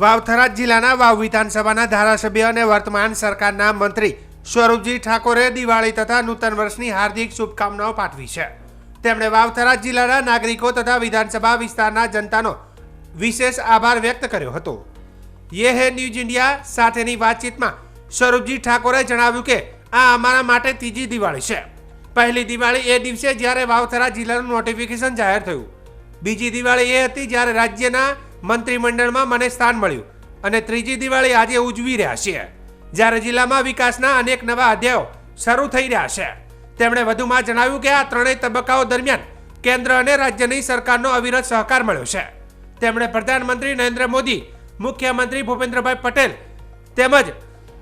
વાવથરા જિલ્લાના વાવ વિધાનસભાના ધારાસભ્ય અને વર્તમાન સરકારના મંત્રી સ્વરૂપજી ઠાકોરે દિવાળી તથા નૂતન વર્ષની હાર્દિક શુભકામનાઓ પાઠવી છે. તેમણે વાવથરા જિલ્લાના નાગરિકો તથા વિધાનસભા વિસ્તારના જનતાનો વિશેષ આભાર વ્યક્ત કર્યો હતો. યે હે ન્યૂઝ ઇન્ડિયા સાથેની વાતચીતમાં સ્વરૂપજી ઠાકોરે જણાવ્યું કે, આ અમારા માટે ત્રીજી દિવાળી છે. પહેલી દિવાળી એ દિવસે જ્યારે વાવથરા જિલ્લાનું નોટિફિકેશન જાહેર થયું. બીજી દિવાળી એ હતી જ્યારે રાજ્યના મંત્રીમંડળમાં મને સ્થાન મળ્યું અને ત્રીજી દિવાળી આજે ઉજવી રહ્યા છીએ. જ્યારે જિલ્લામાં વિકાસના અનેક નવા અધ્યાયો શરૂ થઈ રહ્યા છે, તેમણે વધુમાં જણાવ્યું કે આ ત્રણેય તબક્કાઓ દરમિયાન કેન્દ્ર અને રાજ્યની સરકારનો અવિરત સહકાર મળ્યો છે. તેમણે પ્રધાનમંત્રી નરેન્દ્ર મોદી, મુખ્યમંત્રી ભૂપેન્દ્રભાઈ પટેલ તેમજ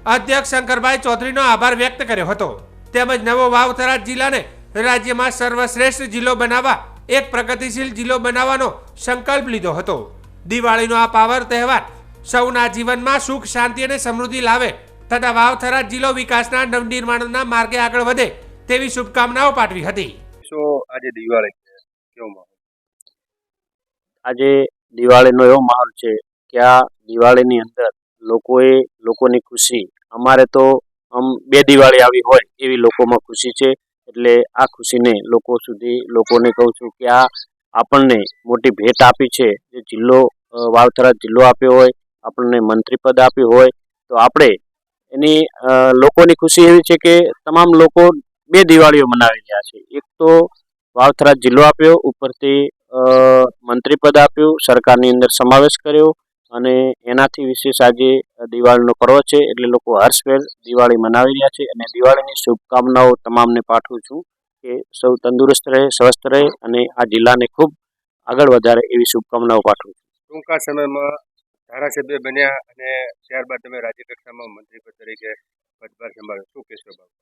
અધ્યક્ષ શંકરભાઈ ચૌધરીનો આભાર વ્યક્ત કર્યો હતો. તેમજ નવો વાવથરા જિલ્લાને રાજ્યમાં સર્વશ્રેષ્ઠ જિલ્લો બનાવવા, એક પ્રગતિશીલ જિલ્લો બનાવવાનો સંકલ્પ લીધો હતો. દિવાળીનો આ પાવર તહેવાર સૌના જીવનમાં સુખ શાંતિ અને સમૃદ્ધિ લાવે તથા વાવથરા જિલ્લો વિકાસના નવનિર્માણના માર્ગે આગળ વધે તેવી શુભકામનાઓ પાઠવી હતી. આજે દિવાળી છે. કેવો આજે દિવાળીનો એવો માહોલ છે કે આ દિવાળીની અંદર લોકોએ લોકોની ખુશી અમારે તો આમ બે દિવાળી આવી હોય એવી લોકોમાં ખુશી છે એટલે આ ખુશીને લોકો સુધી લોકોને કહું છું કે આ આપણને મોટી ભેટ આપી છે. જે જિલ્લો વાવથરા જિલ્લો આપ્યો હોય, આપણને મંત્રી પદ આપ્યું હોય, તો આપણે એની લોકોની ખુશી એવી છે કે તમામ લોકો બે દિવાળીઓ મનાવી રહ્યા છે. એક તો વાવથરા જિલ્લો આપ્યો, ઉપરથી મંત્રી પદ આપ્યું, સરકારની અંદર સમાવેશ કર્યો અને એનાથી વિશેષ આજે દિવાળીનો પર્વ છે. એટલે લોકો હર્ષભેર દિવાળી મનાવી રહ્યા છે. અને દિવાળીની શુભકામનાઓ તમામને પાઠવું છું. કે સૌ તંદુરસ્ત રહે સ્વસ્થ રહે અને આ જિલ્લાને ખૂબ આગળ વધારે એવી શુભકામનાઓ પાઠવું છું. ટૂંકા સમયમાં ધારાસભ્ય બન્યા અને ત્યારબાદ તમે રાજ્ય કક્ષામાં મંત્રી પદ તરીકે પદભાર સંભાળ્યો. શું કહેશો બાબુ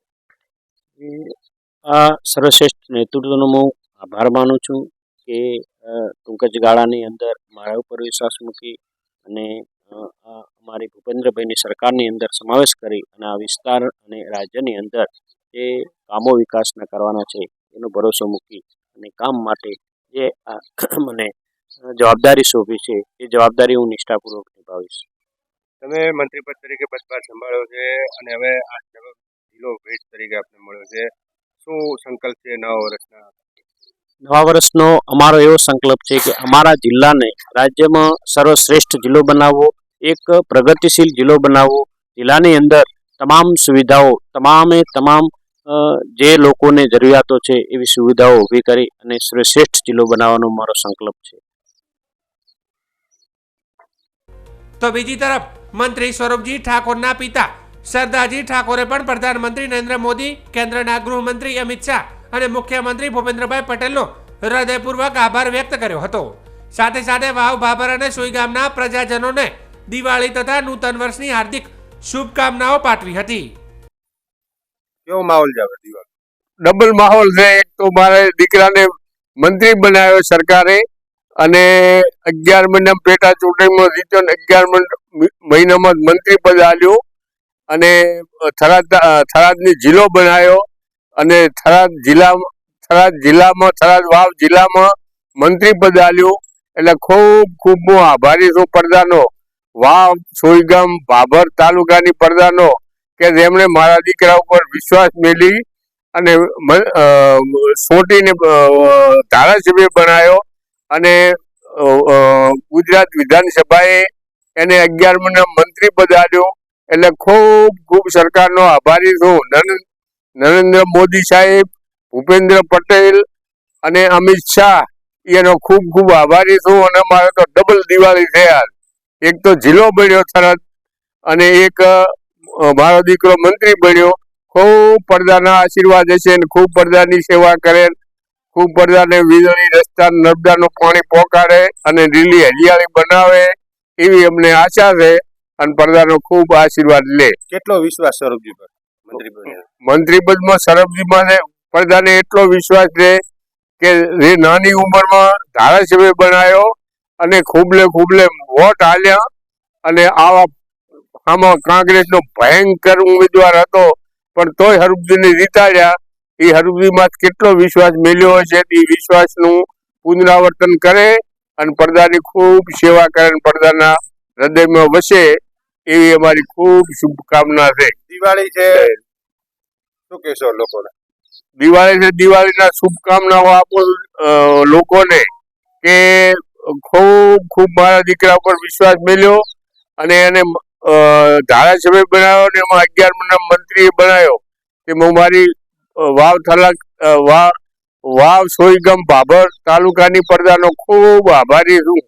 આ સર્વશ્રેષ્ઠ નેતૃત્વનો હું આભાર માનું છું કે ટૂંક જ ગાળાની અંદર મારા ઉપર વિશ્વાસ મૂકી અને આ અમારી ભૂપેન્દ્રભાઈની સરકારની અંદર સમાવેશ કરી અને આ વિસ્તાર અને રાજ્યની અંદર જે કામો વિકાસના કરવાના છે એનો ભરોસો મૂકી અને કામ માટે જે મને જવાબદારી સોંપી છે એ જવાબદારી હું નિષ્ઠાપૂર્વક નિભાવીશ. તમે મંત્રી પદ તરીકે પદભાર સંભાળ્યો છે અને હવે આ જિલ્લો ભેટ તરીકે આપને મળ્યો છે. શું સંકલ્પ છે નવા વર્ષના? નવા વર્ષનો અમારો એવો સંકલ્પ છે કે અમારા જિલ્લાને રાજ્યમાં સર્વશ્રેષ્ઠ જિલ્લો બનાવવો એક પ્રગતિશીલ જિલ્લો બનાવવો. જિલ્લાની અંદર તમામ સુવિધાઓ તમામે તમામ જે લોકોને જરૂરિયાતો છે એવી સુવિધાઓ ઊભી કરી અને શ્રેષ્ઠ જિલ્લો બનાવવાનો મારો સંકલ્પ છે. તો બીજી તરફ, મંત્રી સ્વરૂપજી ઠાકોરના પિતા સરદારજી ઠાકોરે પણ પ્રધાનમંત્રી નરેન્દ્ર મોદી, કેન્દ્રના ગૃહમંત્રી અમિત શાહ અને મુખ્યમંત્રી ભૂપેન્દ્રભાઈ પટેલનો હૃદયપૂર્વક આભાર વ્યક્ત કર્યો હતો. સાથે સાથે વાવ ભાભર અને સુઈ ગામના પ્રજાજનોને દિવાળી તથા નૂતન વર્ષની હાર્દિક શુભકામનાઓ પાઠવી હતી. કેવો માહોલ જાવે દિવાળી? ડબલ માહોલ છે. એક તો મારે દીકરાને મંત્રી બનાવ્યો સરકારે અને અગિયાર મહિના પેટા ચૂંટણીમાં જીત્યો અને અગિયાર મહિન- મહિનામાં મંત્રી પદ આલ્યું અને થરાદ થરાદની જિલ્લો બનાવ્યો અને થરાદ જિલ્લા થરાદ જિલ્લામાં થરાદ વાવ જિલ્લામાં મંત્રી પદ આલ્યું એટલે ખૂબ ખૂબ હું આભારી છું. પડદાનો વાવ, સોઈગામ, ભાભર તાલુકાની પડદાનો કે જેમણે મારા દીકરા ઉપર વિશ્વાસ મેળવી અને સોટીને ધારાસભ્ય બનાવ્યો અને ગુજરાત વિધાનસભાએ એને અગિયાર મહિના મંત્રી પદ એટલે ખૂબ ખૂબ સરકારનો આભારી છું. નરેન્દ્ર મોદી સાહેબ, ભૂપેન્દ્ર પટેલ અને અમિત શાહ, એનો ખૂબ ખૂબ આભારી છું અને મારે તો ડબલ દિવાળી થયા એક તો જિલ્લો બન્યો તરત અને એક મારો દીકરો મંત્રી બન્યો. ખૂબ પડદાના આશીર્વાદ હશે ને ખૂબ પડદાની સેવા કરે ખૂબ પડદાને વીજળી રસ્તા નર્મદાનું પાણી પહોંચાડે અને લીલી હરિયાળી બનાવે એવી અમને આશા છે અને પડદાનો ખૂબ આશીર્વાદ લે. કેટલો વિશ્વાસ સ્વરૂપજી પર? મંત્રી પદમાં સરબજીમાં પડદાને એટલો વિશ્વાસ છે કે જે નાની ઉંમરમાં ધારાસભ્ય બનાવ્યો અને ખૂબલે ખૂબલે વોટ હાલ્યા અને આવા આમાં કોંગ્રેસનો ભયંકર ઉમેદવાર હતો પણ તોય હરુભજીને જીતાડ્યા. એ હરુભજીમાં કેટલો વિશ્વાસ મેળ્યો હશે એ વિશ્વાસનું પુનરાવર્તન કરે અને પડદાની ખૂબ સેવા કરે અને પડદાના હૃદયમાં વસે એવી અમારી ખૂબ શુભકામના છે. દિવાળી છે. શું કહેશો લોકોને? દિવાળી છે દિવાળીના શુભકામનાઓ આપો લોકોને કે ખૂબ ખૂબ મારા દીકરા ઉપર વિશ્વાસ મેલ્યો અને એને ધારાસભ્ય બનાવ્યો ને એમાં અગિયાર મંત્રીએ મંત્રી બનાવ્યો. તેમાં હું મારી વાવ થલક વાવ વાવ સોઈગમ ભાભર તાલુકાની પ્રજાનો ખૂબ આભારી છું.